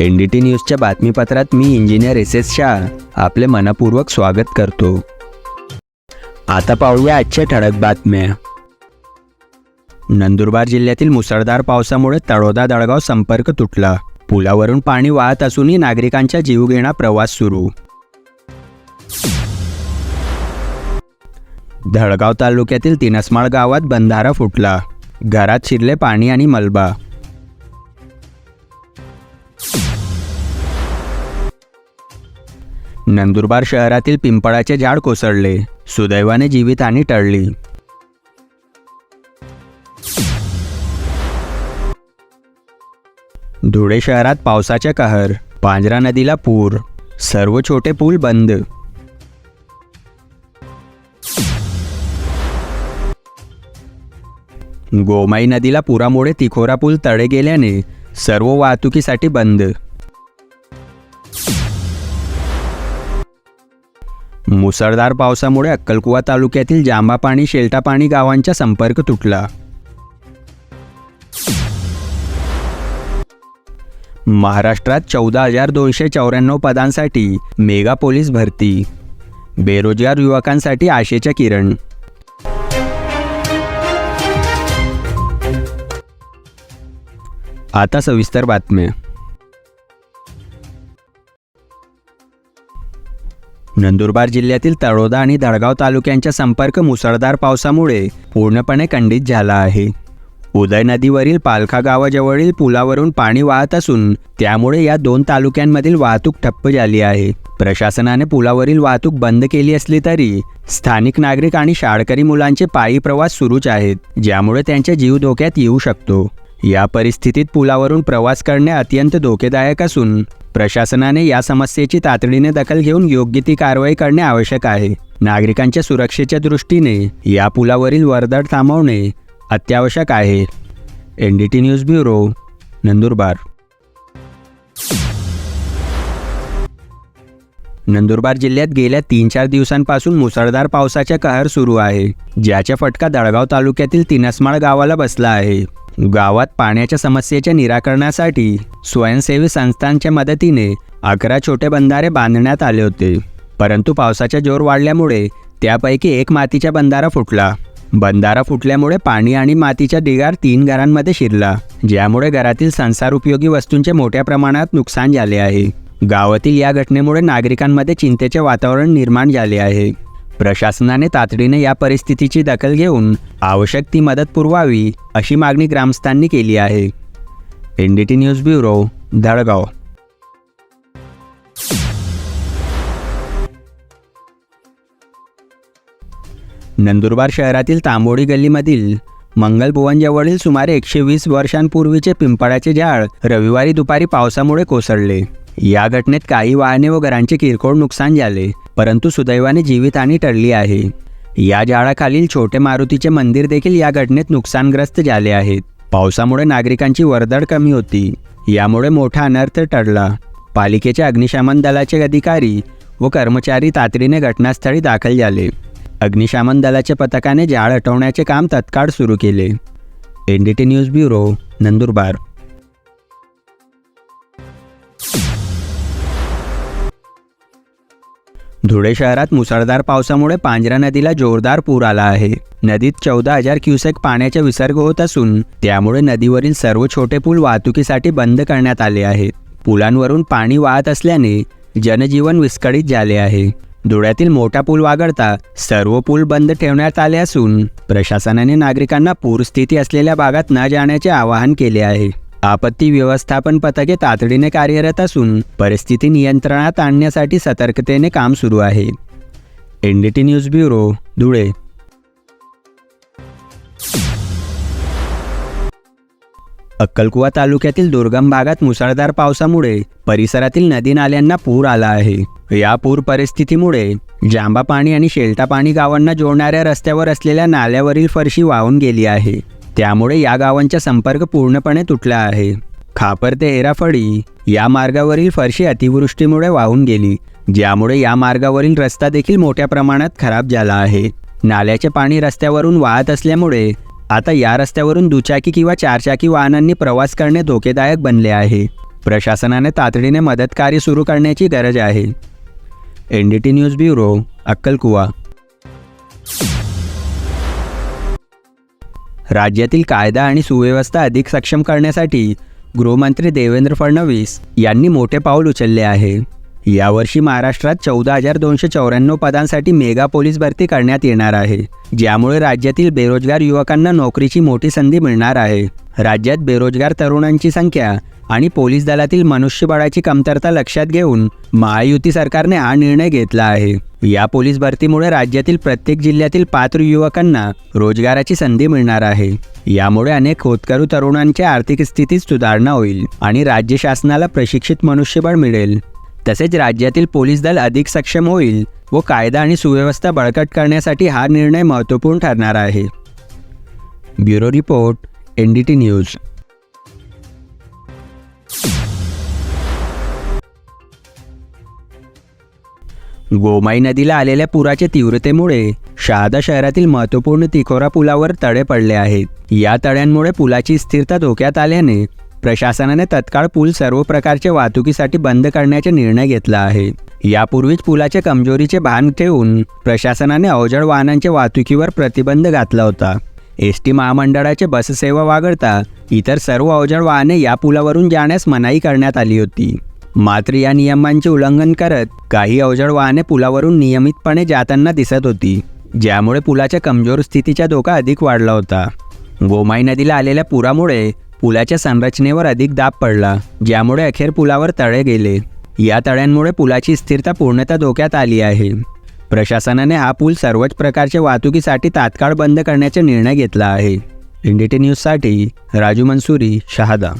N D T न्यूजच्या बातमीपत्रात मी इंजिनियर एस एस शाह आपले मनपूर्वक स्वागत करतो. आता पाहूया आजच्या ठळक बातम्या. नंदुरबार जिल्ह्यातील मुसळधार पावसामुळे तळोदा दळगाव संपर्क तुटला. पुलावरून पाणी वाहत असूनही नागरिकांचा जीवघेणा प्रवास सुरू. धळगाव तालुक्यातील तिनसमाळ गावात बंधारा फुटला. घरात शिरले पाणी आणि मलबा. नंदुरबार शहरातील पिंपळाचे झाड कोसळले. सुदैवाने जीवितहानी टळली. धुळे शहरात पावसाच्या कहर पांजरा नदीला पूर सर्व छोटे पूल बंद. गोमाई नदीला पुरामुळे तिखोरा पूल तडे गेल्याने सर्व वाहतुकीसाठी बंद. मुसळधार पावसामुळे अक्कलकुवा तालुक्यातील जांबापाणी शेल्टापाणी गावांचा संपर्क तुटला. महाराष्ट्रात चौदा हजार दोनशे चौऱ्याण्णव पदांसाठी मेगा पोलीस भरती. बेरोजगार युवकांसाठी आशेच्या किरण. आता सविस्तर बातम्या. नंदुरबार जिल्ह्यातील तळोदा आणि दळगाव तालुक्यांचा संपर्क मुसळधार पावसामुळे पूर्णपणे खंडित झाला आहे. उदय नदीवरील पालखा गावाजवळील पुलावरून पाणी वाहत असून त्यामुळे या दोन तालुक्यांमधील वाहतूक ठप्प झाली आहे. प्रशासनाने पुलावरील वाहतूक बंद केली असली तरी स्थानिक नागरिक आणि शाळकरी मुलांचे पायी प्रवास सुरूच आहेत ज्यामुळे त्यांच्या जीव धोक्यात येऊ शकतो. या परिस्थितीत पुलावरून प्रवास करणे अत्यंत धोकेदायक असून प्रशासनाने या समस्येची तातडीने दखल घेऊन योग्य ती कारवाई करणे आवश्यक आहे. नागरिकांच्या सुरक्षेच्या दृष्टीने या पुलावरील वर्दळ थांबवणे अत्यावश्यक आहे. N D T news bureau Nandurbar. Nandurbar जिल्ह्यात गेल्या तीन चार दिवसांपासून मुसळधार पावसाचा कहर सुरू आहे ज्याचा फटका दळगाव तालुक्यातील तिनसमाळ गावाला बसला आहे. गावात पाण्याच्या समस्येच्या निराकरणासाठी स्वयंसेवी संस्थांच्या मदतीने अकरा छोटे बंधारे बांधण्यात आले होते. परंतु पावसाचा जोर वाढल्यामुळे त्यापैकी एक मातीचा बंधारा फुटला. बंधारा फुटल्यामुळे पाणी आणि मातीचा ढिगार तीन घरांमध्ये शिरला ज्यामुळे घरातील संसार उपयोगी वस्तूंचे मोठ्या प्रमाणात नुकसान झाले आहे. गावातील या घटनेमुळे नागरिकांमध्ये चिंतेचे वातावरण निर्माण झाले आहे. प्रशासनाने तातडीने या परिस्थितीची दखल घेऊन आवश्यक ती मदत पुरवावी अशी मागणी ग्रामस्थांनी केली आहे. N D T news bureau Dhadgaon Nandurbar शहरातील तांबोडी गल्लीमधील मंगलभुवनजवळील सुमारे एकशे वीस वर्षांपूर्वीचे पिंपळाचे झाड रविवारी दुपारी पावसामुळे कोसळले. या घटनेत काही वाहने व घरांचे किरकोळ नुकसान झाले परंतु सुदैवाने जीवितहानी टळली आहे. या झाडाखालील छोटे मारुतीचे मंदिर देखील या घटनेत नुकसानग्रस्त झाले आहेत. पावसामुळे नागरिकांची वर्दळ कमी होती. यामुळे मोठा अनर्थ टळला. पालिकेचे अग्निशमन दलाचे अधिकारी व कर्मचारी तातडीने घटनास्थळी दाखल झाले. अग्निशमन दलाच्या पथकाने झाड हटवण्याचे काम तत्काळ सुरू केले. N D T news bureau Nandurbar. Dhule शहरात मुसळधार पावसामुळे पांजरा नदीला जोरदार पूर आला आहे. नदीत चौदा हजार क्युसेक पाण्याचा विसर्ग होत असून त्यामुळे नदीवरील सर्व छोटे पूल वाहतुकीसाठी बंद करण्यात आले आहेत. पुलांवरून पाणी वाहत असल्याने जनजीवन विस्कळीत झाले आहे. धुळ्यातील मोठा पूल वागळता सर्व पूल बंद ठेवण्यात आले असून प्रशासनाने नागरिकांना पूरस्थिती असलेल्या भागात न जाण्याचे आवाहन केले आहे. आपत्ती व्यवस्थापन पथके तातडीने कार्यरत असून परिस्थिती नियंत्रणात आणण्यासाठी सतर्कतेने काम सुरू आहे. N D T news bureau Dhule. अक्कलकुवा तालुक्यातील दुर्गम भागात मुसळधार पावसामुळे परिसरातील नदी नाल्यांना पूर आला आहे. या पूर परिस्थितीमुळे जांबा पाणी आणि शेलटा पाणी गावांना जोडणाऱ्या रस्त्यावर असलेल्या नाल्यावरील फरशी वाहून गेली आहे. त्यामुळे या गावांचा संपर्क पूर्णपणे तुटला आहे. खापर ते एराफळी या मार्गावरील फरशी अतिवृष्टीमुळे वाहून गेली ज्यामुळे या मार्गावरील रस्ता देखील मोठ्या प्रमाणात खराब झाला आहे. नाल्याचे पाणी रस्त्यावरून वाहत असल्यामुळे आता या रस्त्यावरून दुचाकी किंवा चारचाकी वाहनांनी प्रवास करणे धोकेदायक बनले आहे. प्रशासनाने तातडीने मदतकार्य सुरू करण्याची गरज आहे. N D T news bureau अक्कलकुवा. राज्यातील कायदा आणि सुव्यवस्था अधिक सक्षम करण्यासाठी गृहमंत्री देवेंद्र फडणवीस यांनी मोठे पाऊल उचलले आहे. यावर्षी महाराष्ट्रात चौदा हजार दोनशे चौऱ्याण्णव पदांसाठी मेगा पोलीस भरती करण्यात येणार आहे. ज्यामुळे राज्यातील बेरोजगार युवकांना नोकरीची मोठी संधी मिळणार आहे. राज्यात बेरोजगार तरुणांची संख्या आणि पोलीस दलातील मनुष्यबळाची कमतरता लक्षात घेऊन महायुती सरकारने हा निर्णय घेतला आहे. या पोलीस भरतीमुळे राज्यातील प्रत्येक जिल्ह्यातील पात्र युवकांना रोजगाराची संधी मिळणार आहे. यामुळे अनेक होतकरू तरुणांच्या आर्थिक स्थितीत सुधारणा होईल आणि राज्य शासनाला प्रशिक्षित मनुष्यबळ मिळेल. तसेच राज्यातील पोलीस दल अधिक सक्षम होईल व कायदा आणि सुव्यवस्था बळकट करण्यासाठी हा निर्णय महत्त्वपूर्ण ठरणार आहे. Bureau report N D T news. Gomai नदीला आलेल्या पुराच्या तीव्रतेमुळे शहादा शहरातील महत्त्वपूर्ण तिखोरा पुलावर तडे पडले आहेत. या तड्यांमुळे पुलाची स्थिरता धोक्यात आल्याने प्रशासनाने तत्काळ पूल सर्व प्रकारच्या वाहतुकीसाठी बंद करण्याचा निर्णय घेतला आहे. यापूर्वीच पुलाच्या कमजोरीचे भान ठेवून प्रशासनाने अवजड वाहनांच्या वाहतुकीवर प्रतिबंध घातला होता. एस टी महामंडळाचे बससेवा वगळता इतर सर्व अवजड वाहने या पुलावरून जाण्यास मनाई करण्यात आली होती. मात्र या नियमांचे उल्लंघन करत काही अवजड वाहने पुलावरून नियमितपणे जाताना दिसत होती ज्यामुळे पुलाच्या कमजोर स्थितीचा धोका अधिक वाढला होता. गोमाई नदीला आलेल्या पुरामुळे पुलाच्या संरचनेवर अधिक दाब पडला ज्यामुळे अखेर पुलावर तळे गेले. या तळ्यांमुळे पुलाची स्थिरता पूर्णतः धोक्यात आली आहे. प्रशासनाने हा पूल सर्वच प्रकारच्या वाहतुकीसाठी तात्काळ बंद करण्याचा निर्णय घेतला आहे. इंडिटी न्यूजसाठी राजू मनसुरी शहादा.